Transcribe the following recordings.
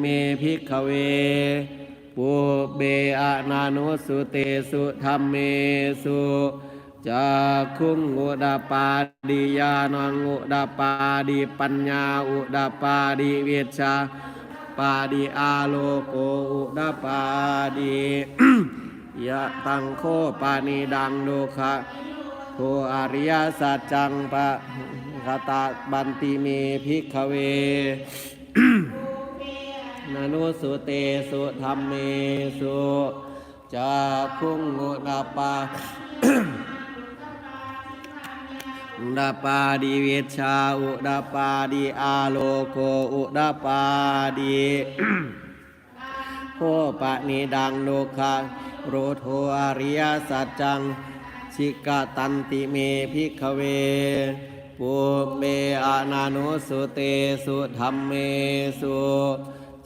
เมพิกขเวปุเบอานานุสุเตสุธรรมเมสุจักคุงอุดาปาดิยานังอุดาปาดิปัญญาอุดาปาดิเวชชาปาดิอาโลโกอุดาปาดิยะตังโคปานิดังโลคะโคอริยสัจจังปะคตาบันติเมพิกขเว นานุสุเตสุธรรมเมสุจาคุงอุดาปาอุดาปาดิเวชาอุดาปาดิอาโลโกอุดาปาดิโคปะนิดังโลคะโรโทอริยสัจจังชิกะตันติเมพิกเวปุเมอานานุสุเตสุธรรมเมสุ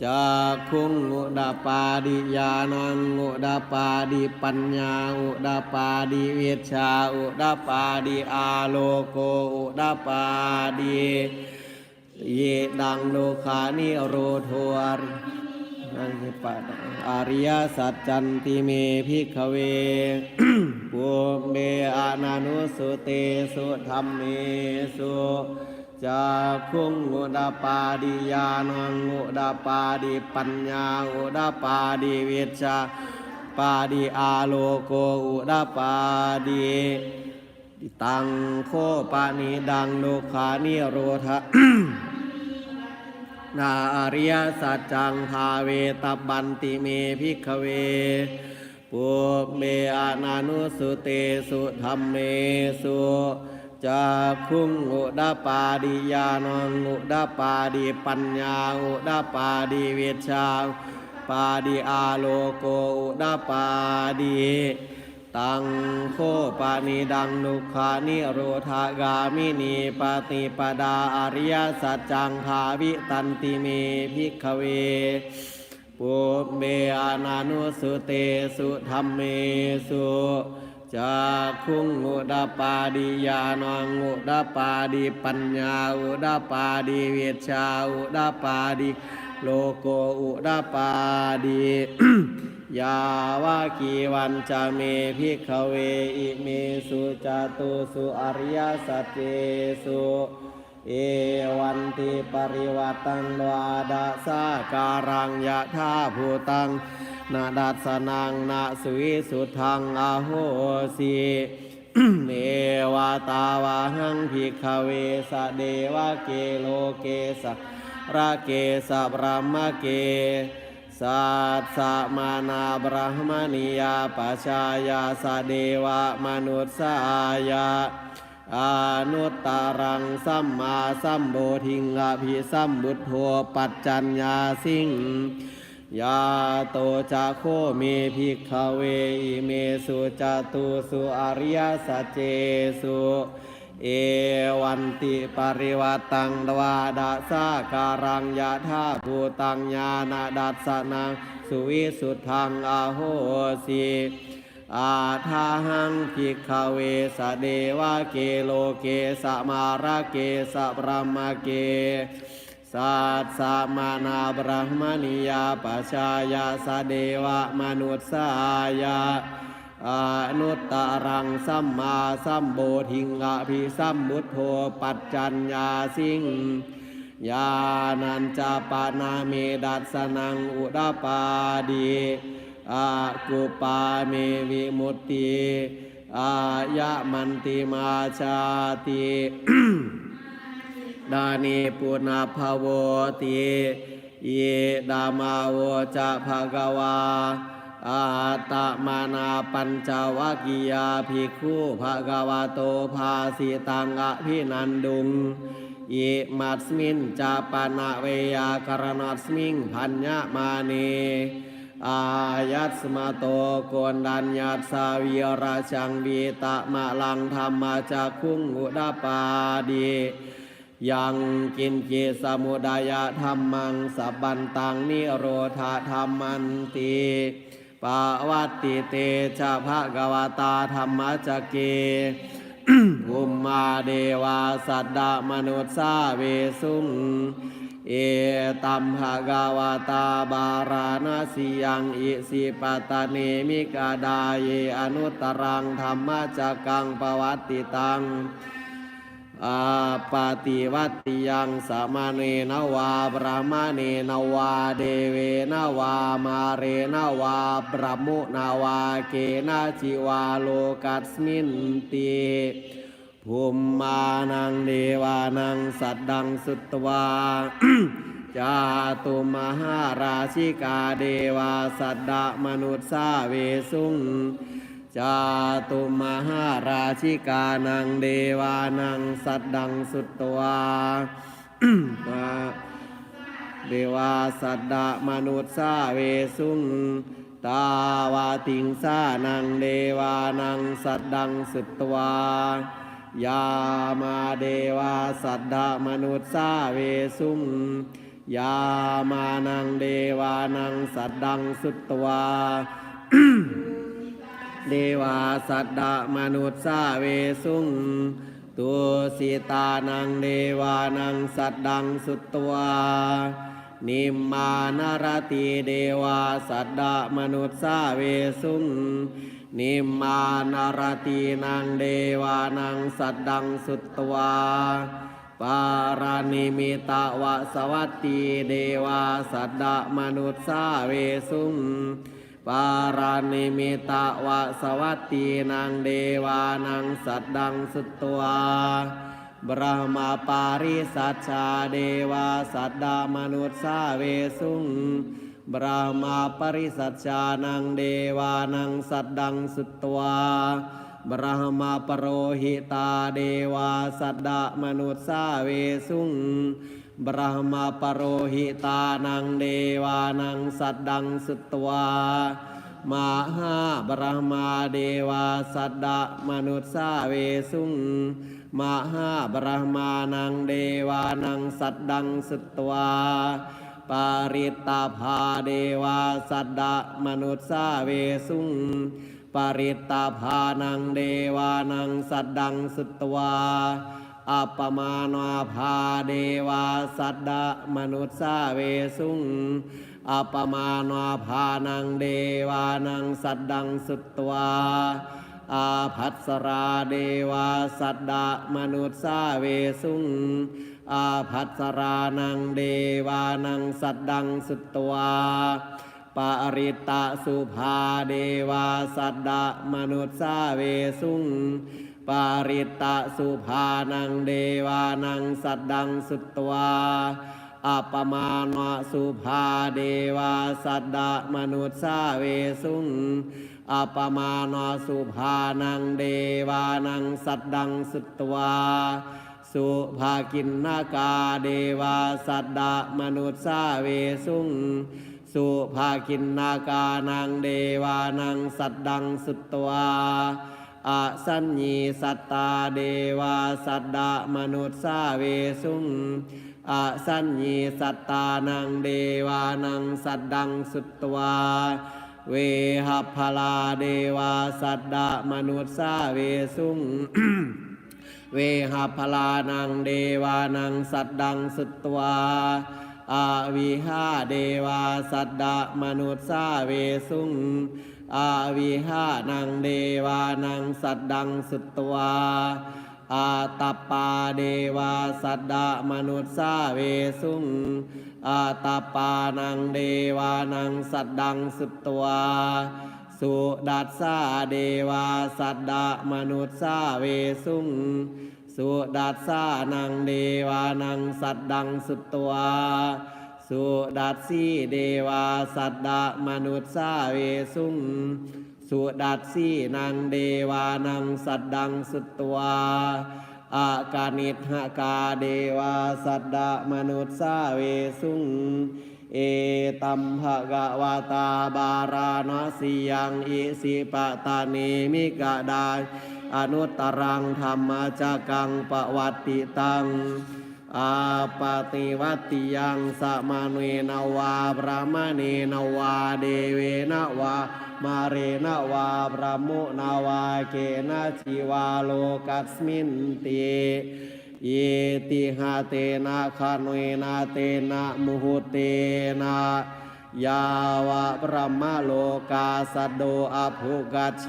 จาคุงอุดาปาดิยานังอุดาปาดิปัญญาอุดาปาดิเวชชาอุดาปาดิอาโลโกอุดาปาดิเยดังโลคานิโรโทวาริ นันทิปัตอาริยสัจจันติเมพิกขเวปุเบอานานุสุเตสุธรรมเมสุจาคุงอุดาปาดิยานังอุดาปาดิปัญญาอุดาปาดิเวชชาปาดิอาโลโกอุดาปาดิตังโคปานิดังโลคานิโรธะ นาอริยสัจจังภาเวตบันติเมพิกเวปุเมอานานุสุเตสุธรรมเมสุจาคุงอุดาปาดิยานังอุดาปาดิปัญญาอุดาปาดิเวชชาปาดิอาโลโกอุดาปาดิ ตังโคปานิดังนุขานิโรธากามินีปฏิปดาอริยสัจจังภาวิตันติเมพิกขเวปุเบอานานุสุเตสุธรรมเมสุจาคุงอุดาปาดิยานังอุดาปาดิปัญญาอุดาปาดิเวชชาอุดาปาดิ โลโกอุดาปาดิยาวากีวันจะเมพิกเวอิเมสุจตุสุอริยสัจเจสุเอวันติปริวัตังวาดาสาการังยะธาภูตังนาดัสนังนาสุวิสุทังอาโหสีเนวาตาวาหังพิกเวสเดวะเกโลเกสะ ระเกสบรมเกสัตสมานาบรหมณียาปชายาสเดวะมนุษสายาอนุตตรังสัมมาสัมโบธิงอภิสัมบุตโธปัจจัญญาสิงยาโตจาโคเมภิกขเวอิเมสุจตุสุอริยสัจเจสุ เอวันติปริวัตังดวาดาสาการังยะธาภูตังญาณดัสสนังสุวิสุทธังอาโหสีอาทาหังพิกขเวสเดวะเกโลเกสมาระเกสะบรมเกสัตสะมานาบรหมณียาปชายาสเดวะมนุษสายา อนุตตรังสัมมาสัมโบธิงอภิสัมบุตโธปัจจัญญาสิงยานันจปานาเมดัสนังอุดาปาดีอากุปาเมวิมุตติอายะมันติมาชาติดานิปุณาภโวติเยดามาโวจะภะกวา อาตมานาปัญจวัคคียาภิกขุภะกวาโตภาสิตังอภินันดุงอิมัสมินจาปนาเวยากรณัสมิงพัญญามาเนอายัสมาโตโกนดัญญัตสาวิราชังวีตะมะลังธรรมาจากคุงอุดาปาดียังกินเจสมุดายะธรรมังสับบันตังนิโรธาธรรมันติ ปาวัตติเตชะภะกวตาธรรมจักเกอุมมาเดวาสัตดามนุษสาเวสุงเอตัมภะกวาตาบาราณสียังอิสิปตาเนมิกาดาเยอนุตตรังธรรมจักกังปวัตติตัง อาปาติวัติยังสมาเนนวาปรามาเนนวาเดเวนวามาเรนวาปรมุนาวาเกนาจิวาโลกัสมินติภูมมานังเดวานังสัตดังสุตวาจาตุมหาราชิกาเดวาสัตดามนุษย์สาเวสุง จาตุมหาราชิกานังเดวานังสัตดังสุตวาเดวาสัตดามนุษย์สาเวสุงตาวาติงสานังเดวานังสัตดังสุตวายามาเดวาสัตดามนุษย์สาเวสุงยามานังเดวานังสัตดังสุตวา เดวาสัตดามนุษย์สาเวสุงตุสิตานังเดวานังสัตดังสุตวานิมมานารติเดวาสัตดามนุษย์สาเวสุงนิมมานารตินังเดวานังสัตดังสุตวาปารานิมิตาวะสวัตติเดวาสัตดามนุษย์สาเวสุง ปารานิมิตาวะสวัตตีนางเดวานังสัตดังสุตวาบรมาปาริสัชชาเดวาสัตดามนุษย์สาเวสุงบรมาปริสัชชานังเดวานังสัตดังสุตวาบรมาปโรหิตาเดวาสัตดามนุษย์สาเวสุง บรหมาปโรหิตานังเดวานังสัตดังสุตวามหาบรหมาเดวาสัตดามนุษย์สาเวสุงมหาบรหมานังเดวานังสัตดังสุตวาปาริตาภาเดวาสัตดามนุษย์สาเวสุงปาริตาภานังเดวานังสัตดังสุตวา อัปมาณาภาเดวาสัตดามนุษย์สาเวสุงอัปมาณาภานังเดวานังสัตดังสุตวาอาภัสราเดวาสัตดามนุษย์สาเวสุงอาภัสรานังเดวานังสัตดังสุตวาปาริตะสุภาเดวาสัตดามนุษย์สาเวสุง ปาริตะสุภานังเดวานังสัตดังสุตวาอัปมาณสุภาเดวาสัตดามนุษย์สาเวสุงอัปมาณสุภานังเดวานังสัตดังสุตวาสุภากินนากาเดวาสัตดามนุษย์สาเวสุงสุภากินนากานังเดวานังสัตดังสุตวา อสัญญีสัตตาเดวาสัตดามนุษย์สาเวสุงอสัญญีสัตตานังเดวานังสัตดังสุตวาเวหัพลาเดวาสัตดามนุษย์สาเวสุงเวหัพลานังเดวานังสัตดังสุตวาอาวิหาเดวาสัตดามนุษย์สาเวสุง อาวิหานังเดวานังสัตดังสุตวาอาตปปาเดวาสัตดามนุษย์สาเวสุงอาตปปานังเดวานังสัตดังสุตวาสุดัสสาเดวาสัตดามนุษย์สาเวสุงสุดัสสานังเดวานังสัตดังสุตวา สุดัสสีเดวาสัตดามนุษย์สาเวสุงสุดัสสีนางเดวานังสัตดังสุตวาอากานิทกาเดวาสัตดามนุษย์สาเวสุงเอตัมภะกะวาตาบาราณสียังอิสิปะตานีมิกะดาอนุตตรังธรรมจักังปวัตติตัง อาปาติวัติยังสมานุนวาพระมณีนวาเดเวนวามาเรนวาพระมุนาวาเกนะชีวาโลกัสมินติเยติหาเตนะคานุนาเตนะมุหุเตนะยาวะพระมโลกาสดโดอภุกัจเช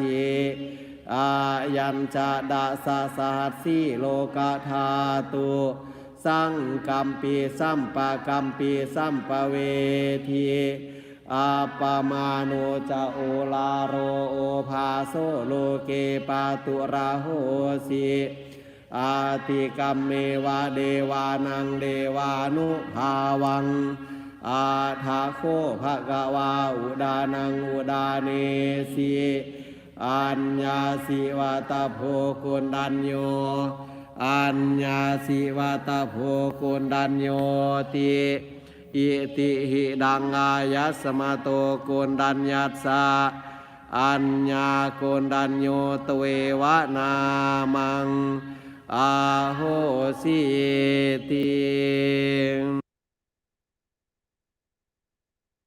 อายัญจะดาสาสหัสสีโลกาธาตุ สังกัมปีสัมปะกัมปีสัมปะเวทีอาปมาโนจะโอลาโรโอภาโซโลเกปาตุราโหสีอาติกัมเมวะเดวานังเดวานุภาวัง อาทาโคภะกวาอุดานังอุดาเนสีอัญญาสิวตาโพกุณดัญโย อัญญาสิวะตาโพกุณดัญโยติอิติหิดังอายัสมาโตกุณดัญญัสสะอัญญากุณดัญโยตเววะนามังอาโหสิติ